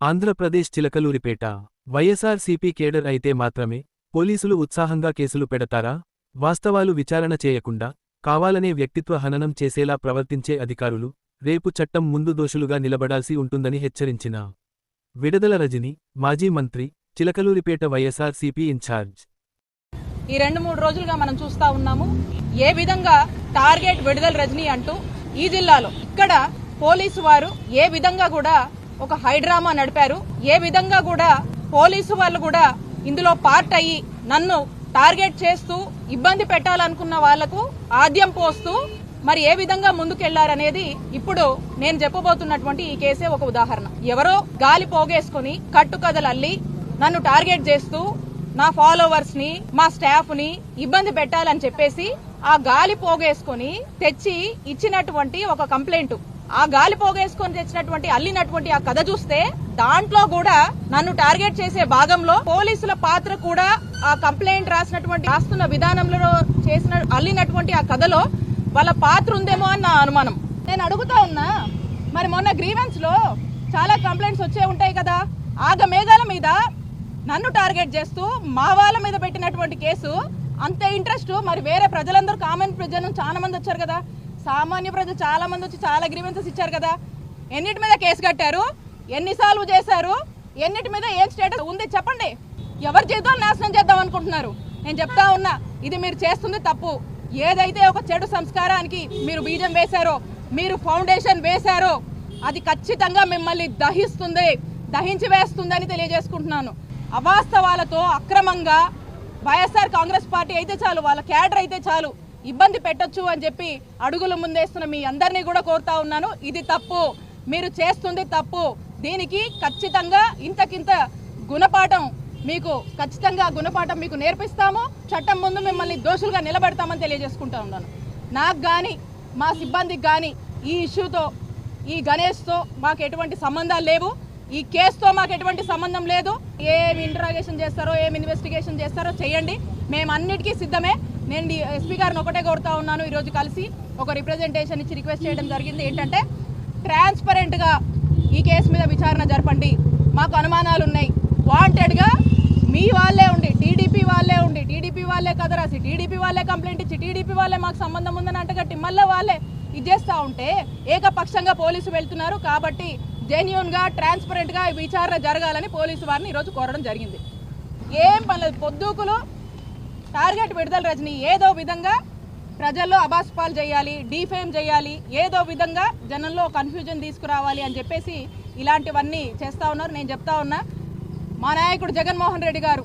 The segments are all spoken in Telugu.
Andhra Pradesh Chilakaluripet YSR CP cadre అయితే మాత్రమే పోలీసులు ఉత్సాహంగా కేసులు పెడతారా? వాస్తవాలు విచారణ చేయకుండా కావాలనే వ్యక్తిత్వ హననం చేసేలా ప్రవర్తించే అధికారులు రేపు చట్టం ముందు దోషులుగా నిలబడాల్సి ఉంటుందని హెచ్చరించిన విడదల రజని మాజీ మంత్రి చిలకలూరిపేట వైఎస్ఆర్ సిపి ఇన్ఛార్జ్. ఈ రెండు మూడు రోజులుగా మనం చూస్తా ఉన్నాము ఏ విధంగా టార్గెట్ విడుదల రజని అంటూ ఈ జిల్లాలో ఇక్కడ పోలీసు వారు ఏ విధంగా కూడా ఒక హైడ్రామా నడిపారు. ఏ విధంగా కూడా పోలీసు వాళ్ళు కూడా ఇందులో పార్ట్ అయ్యి నన్ను టార్గెట్ చేస్తూ ఇబ్బంది పెట్టాలనుకున్న వాళ్ళకు ఆద్యం పోస్తూ మరి ఏ విధంగా ముందుకెళ్ళారనేది ఇప్పుడు నేను చెప్పబోతున్నటువంటి ఈ కేసే ఒక ఉదాహరణ. ఎవరో గాలి పోగేసుకుని కట్టుకథలు అల్లి నన్ను టార్గెట్ చేస్తూ నా ఫాలోవర్స్ని మా స్టాఫ్ని ఇబ్బంది పెట్టాలని చెప్పేసి ఆ గాలి పోగేసుకొని తెచ్చి ఇచ్చినటువంటి ఒక కంప్లైంట్. ఆ గాలి పోగేసుకొని తెచ్చినటువంటి అల్లినటువంటి ఆ కథ చూస్తే దాంట్లో కూడా నన్ను టార్గెట్ చేసే భాగంలో పోలీసుల పాత్ర కూడా ఆ కంప్లైంట్ రాసినటువంటి రాస్తున్న విధానంలో చేసిన అల్లినటువంటి ఆ కథలో వాళ్ళ పాత్ర ఉందేమో అని నా అనుమానం. నేను అడుగుతా ఉన్నా మరి మొన్న గ్రీవెన్స్లో చాలా కంప్లైంట్స్ వచ్చే ఉంటాయి కదా. ఆగ మేఘాల మీద నన్ను టార్గెట్ చేస్తూ మా వాళ్ళ మీద పెట్టినటువంటి కేసు అంత ఇంట్రెస్ట్ మరి వేరే ప్రజలందరూ కామన్ ప్రజలు చాలా మంది వచ్చారు కదా. సామాన్య ప్రజలు చాలా మంది వచ్చి చాలా గ్రీవెన్సెస్ ఇచ్చారు కదా. ఎన్నిటి మీద కేసు కట్టారు? ఎన్నిసార్లు చేశారు? ఎన్నిటి మీద ఏం స్టేటస్ ఉంది చెప్పండి. ఎవరి జీవితాలు నాశనం చేద్దాం అనుకుంటున్నారు? నేను చెప్తా ఉన్నా ఇది మీరు చేస్తుంది తప్పు. ఏదైతే ఒక చెడు సంస్కారానికి మీరు బీజం వేశారో మీరు ఫౌండేషన్ వేశారో అది ఖచ్చితంగా మిమ్మల్ని దహిస్తుంది దహించి వేస్తుందని తెలియజేసుకుంటున్నాను. అవాస్తవాలతో అక్రమంగా వైఎస్ఆర్ కాంగ్రెస్ పార్టీ అయితే చాలు వాళ్ళ క్యాడర్ అయితే చాలు. ఇబ్బంది పెట్టొచ్చు అని చెప్పి అడుగులు ముందేస్తున్న మీ అందరినీ కూడా కోరుతా ఉన్నాను. ఇది తప్పు. మీరు చేస్తుంది తప్పు. దీనికి ఖచ్చితంగా ఇంతకింత గుణపాఠం మీకు ఖచ్చితంగా గుణపాఠం మీకు నేర్పిస్తాము. చట్టం ముందు మిమ్మల్ని దోషులుగా నిలబెడతామని తెలియజేసుకుంటా ఉన్నాను. నాకు కానీ మా సిబ్బందికి కానీ ఈ ఇష్యూతో ఈ గణేష్తో మాకు ఎటువంటి సంబంధాలు లేవు. ఈ కేసుతో మాకు ఎటువంటి సంబంధం లేదు. ఏమి ఇంటరాగేషన్ చేస్తారో ఏం ఇన్వెస్టిగేషన్ చేస్తారో చేయండి. మేము అన్నిటికీ సిద్ధమే. నేను ఎస్పీ గారిని ఒకటే కోరుతా ఉన్నాను. ఈరోజు కలిసి ఒక రిప్రజెంటేషన్ ఇచ్చి రిక్వెస్ట్ చేయడం జరిగింది. ఏంటంటే ట్రాన్స్పరెంట్గా ఈ కేసు మీద విచారణ జరపండి. మాకు అనుమానాలు ఉన్నాయి. వాంటెడ్గా మీ వాళ్ళే ఉండి టీడీపీ వాళ్ళే ఉండి టీడీపీ వాళ్ళే కథ రాసి టీడీపీ వాళ్ళే కంప్లైంట్ ఇచ్చి టీడీపీ వాళ్ళే మాకు సంబంధం ఉందని అంటగట్టి మళ్ళీ వాళ్ళే ఇది చేస్తూ ఉంటే ఏకపక్షంగా పోలీసు వెళ్తున్నారు. కాబట్టి జెన్యున్గా ట్రాన్స్పరెంట్గా విచారణ జరగాలని పోలీసు వారిని ఈరోజు కోరడం జరిగింది. ఏం పర్లేదు పొద్దుకులు టార్గెట్ విడుదల రజని ఏదో విధంగా ప్రజల్లో అబాస్పాలు చేయాలి డీఫేమ్ చేయాలి ఏదో విధంగా జనంలో కన్ఫ్యూజన్ తీసుకురావాలి అని చెప్పేసి ఇలాంటివన్నీ చేస్తూ ఉన్నారు. నేను చెప్తా ఉన్నా మా నాయకుడు జగన్మోహన్ రెడ్డి గారు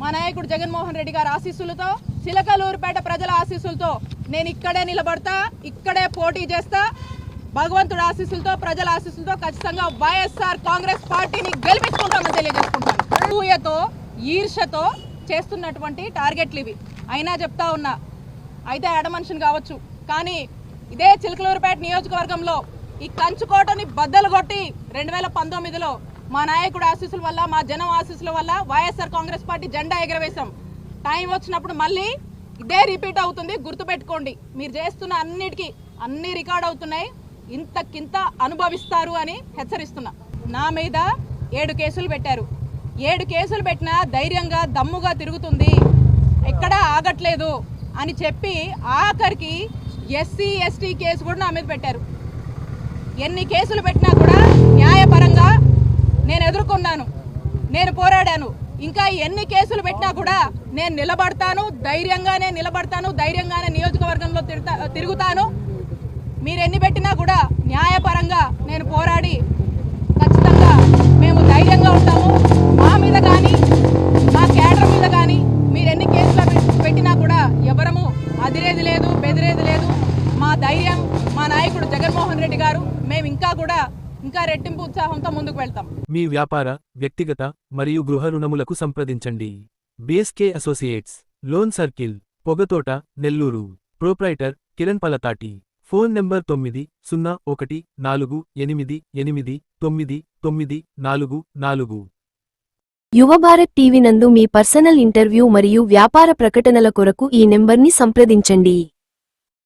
మా నాయకుడు జగన్మోహన్ రెడ్డి గారు ఆశీస్సులతో చిలకలూరుపేట ప్రజల ఆశీస్సులతో నేను ఇక్కడే నిలబడతా ఇక్కడే పోటీ చేస్తా. భగవంతుడు ఆశీస్సులతో ప్రజల ఆశీస్సులతో ఖచ్చితంగా వైఎస్ఆర్ కాంగ్రెస్ పార్టీని గెలిపించుకుంటామని తెలియజేసుకుంటాను. ఈర్షతో చేస్తున్నటువంటి టార్గెట్లు ఇవి. అయినా చెప్తా ఉన్నా అయితే ఆడమనిషిని కావచ్చు. కానీ ఇదే చిలకలూరుపేట నియోజకవర్గంలో ఈ కంచుకోటని బద్దలు కొట్టి రెండు వేల పంతొమ్మిదిలో మా నాయకుడు ఆశీస్సుల వల్ల మా జనం ఆశీస్సుల వల్ల వైఎస్ఆర్ కాంగ్రెస్ పార్టీ జెండా ఎగరవేశాం. టైం వచ్చినప్పుడు మళ్ళీ ఇదే రిపీట్ అవుతుంది గుర్తుపెట్టుకోండి. మీరు చేస్తున్న అన్నిటికీ అన్ని రికార్డ్ అవుతున్నాయి. ఇంతకింత అనుభవిస్తారు అని హెచ్చరిస్తున్నా. నా మీద ఏడు కేసులు పెట్టారు. ఏడు కేసులు పెట్టినా ధైర్యంగా దమ్ముగా తిరుగుతుంది. ఎక్కడా ఆగట్లేదు అని చెప్పి ఆఖరికి ఎస్సీ ఎస్టీ కేసు కూడా నా మీద పెట్టారు. ఎన్ని కేసులు పెట్టినా కూడా న్యాయపరంగా నేను ఎదుర్కొన్నాను నేను పోరాడాను. ఇంకా ఎన్ని కేసులు పెట్టినా కూడా నేను నిలబడతాను ధైర్యంగానే నిలబడతాను ధైర్యంగానే నియోజకవర్గంలో తిరుగుతాను. మీరు ఎన్ని పెట్టినా కూడా న్యాయపరంగా నేను పోరాడి బెదిరేది లేదు. మా ధైర్యం మా నాయకుడు జగన్మోహన్ రెడ్డి గారు మేము ఇంకా కూడా ఇంకా రెట్టింపు ఉత్సాహంతో ముందుకు వెళ్తాం. మీ వ్యాపార వ్యక్తిగత మరియు గృహ రుణములకు సంప్రదించండి. BSK associates loan circle Pogathota Nellore. Proprietor Kiran Palathati. Phone number తొమ్మిది సున్నా ఒకటి నాలుగు ఎనిమిది ఎనిమిది తొమ్మిది తొమ్మిది నాలుగు నాలుగు. యువభారత్ టీవీ నందు మీ పర్సనల్ ఇంటర్వ్యూ మరియు వ్యాపార ప్రకటనల కొరకు ఈ నెంబర్ని సంప్రదించండి.